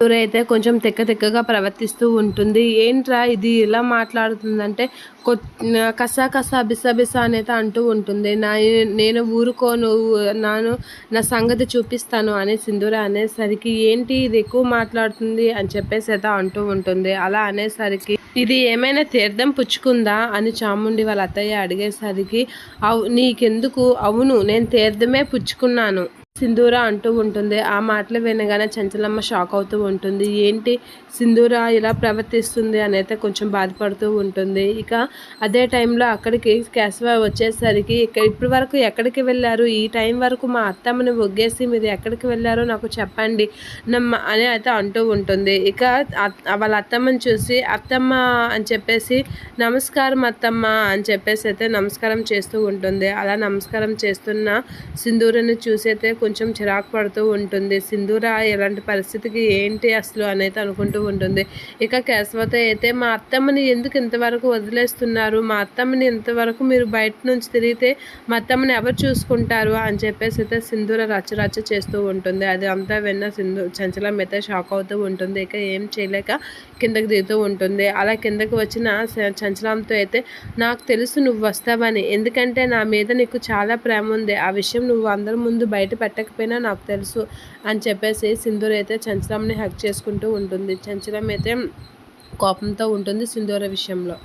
సూర్య అయితే కొంచెం తెక్క తెక్కగా ప్రవర్తిస్తూ ఉంటుంది. ఏంట్రా ఇది? ఇలా మాట్లాడుతుందంటే కొ కసా కసా బిస బిస అనేది అంటూ ఉంటుంది. నా నేను ఊరుకోను నాను నా సంగతి చూపిస్తాను అనే సింధూర అనేసరికి ఏంటి ఇది ఎక్కువ మాట్లాడుతుంది అని చెప్పేసి అయితే అంటూ ఉంటుంది. అలా అనేసరికి ఇది ఏమైనా తీర్థం పుచ్చుకుందా అని చాముండి వాళ్ళ అత్తయ్య అడిగేసరికి అవు నీకెందుకు? అవును నేను తీర్థమే పుచ్చుకున్నాను. సింధూర అంటూ ఉంటుంది. ఆ మాటలు వినగానే చంచలమ్మ షాక్ అవుతూ ఉంటుంది. ఏంటి సింధూర ఇలా ప్రవర్తిస్తుంది అనేది కొంచెం బాధపడుతూ ఉంటుంది. ఇక అదే టైంలో అక్కడికి కేశవ వచ్చేసరికి ఇక్కడ ఇప్పటి వరకు ఎక్కడికి వెళ్ళారు? ఈ టైం వరకు మా అత్తమ్మని ఒగ్గేసి మీరు ఎక్కడికి వెళ్ళారో నాకు చెప్పండి నమ్మ అని అయితే అంటూ ఉంటుంది. ఇక వాళ్ళ అత్తమ్మని చూసి అత్తమ్మ అని చెప్పేసి నమస్కారం అత్తమ్మ అని చెప్పేసి అయితే నమస్కారం చేస్తూ ఉంటుంది. అలా నమస్కారం చేస్తున్న సింధూరని చూసి అయితే కొంచెం చిరాకు పడుతూ ఉంటుంది. సింధూర ఎలాంటి పరిస్థితికి ఏంటి అసలు అనేది అనుకుంటూ ఉంటుంది. ఇక కేశవత అయితే మా అత్తమ్మని ఎందుకు ఇంతవరకు వదిలేస్తున్నారు? మా అత్తమ్మని ఇంతవరకు మీరు బయట నుంచి తిరిగితే మా అత్తమ్మని ఎవరు చూసుకుంటారు? అని చెప్పేసి అయితే సింధూర రచ్చ రచ్చ చేస్తూ ఉంటుంది. అది అంతా విన్న సింధు చంచలం అయితే షాక్ అవుతూ ఉంటుంది. ఇక ఏం చేయలేక కిందకి దిగుతూ ఉంటుంది. అలా కిందకి వచ్చిన చంచలంతో అయితే నాకు తెలుసు నువ్వు వస్తావని. ఎందుకంటే నా మీద నీకు చాలా ప్రేమ ఉంది. ఆ విషయం నువ్వు అందరి ముందు బయట పెట్టకపోయినా నాకు తెలుసు అని చెప్పేసి సింధూర్ అయితే చంచలంని హక్ చేసుకుంటూ ఉంటుంది. చంచలం అయితే కోపంతో ఉంటుంది సింధూర విషయంలో.